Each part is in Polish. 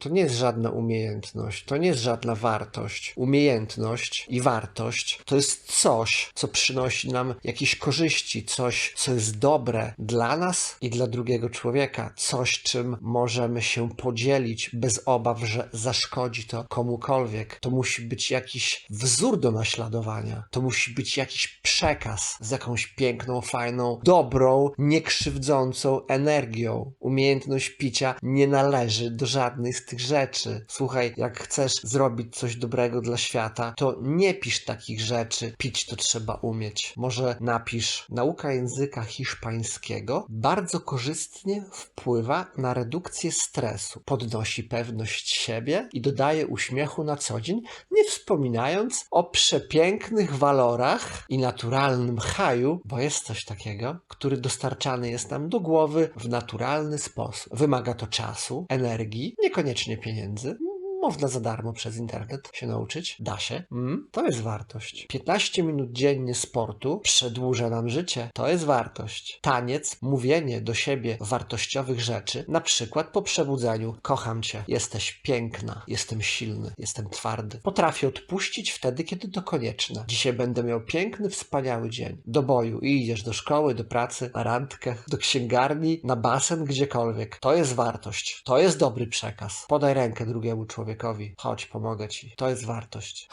To nie jest żadna umiejętność, to nie jest żadna wartość. Umiejętność i wartość to jest coś, co przynosi nam jakieś korzyści, coś, co jest dobre dla nas i dla drugiego człowieka, coś, czym możemy się podzielić bez obaw, że zaszkodzi to komukolwiek. To musi być jakiś wzór do naśladowania, to musi być jakiś przekaz z jakąś piękną, fajną, dobrą, niekrzywdzącą energią. Umiejętność picia nie należy do żadnej z tych rzeczy. Słuchaj, jak chcesz zrobić coś dobrego dla świata, to nie pisz takich rzeczy. Pić to trzeba umieć. Może napisz, nauka języka hiszpańskiego bardzo korzystnie wpływa na redukcję stresu, podnosi pewność siebie i dodaje uśmiechu na co dzień, nie wspominając o przepięknych walorach i naturalnym haju, bo jest coś takiego, który dostarczany jest nam do głowy w naturalny sposób. Wymaga to czasu, energii, niekoniecznie pieniędzy. Można za darmo przez internet się nauczyć. Da się. Mm, to jest wartość. 15 minut dziennie sportu przedłuża nam życie. To jest wartość. Taniec, mówienie do siebie wartościowych rzeczy, na przykład po przebudzeniu. Kocham cię, jesteś piękna, jestem silny, jestem twardy. Potrafię odpuścić wtedy, kiedy to konieczne. Dzisiaj będę miał piękny, wspaniały dzień. Do boju i idziesz do szkoły, do pracy, na randkę, do księgarni, na basen, gdziekolwiek. To jest wartość. To jest dobry przekaz. Podaj rękę drugiemu człowiekowi. Chodź, pomogę ci. To jest wartość.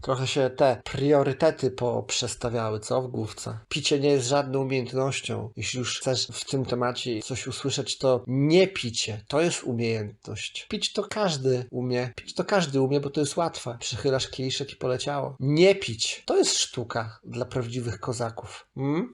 Trochę się te priorytety poprzestawiały, co w główce. Picie nie jest żadną umiejętnością. Jeśli już chcesz w tym temacie coś usłyszeć, to nie picie. To jest umiejętność. Pić to każdy umie. Pić to każdy umie, bo to jest łatwe. Przychylasz kieliszek i poleciało. Nie pić. To jest sztuka dla prawdziwych kozaków. Mm?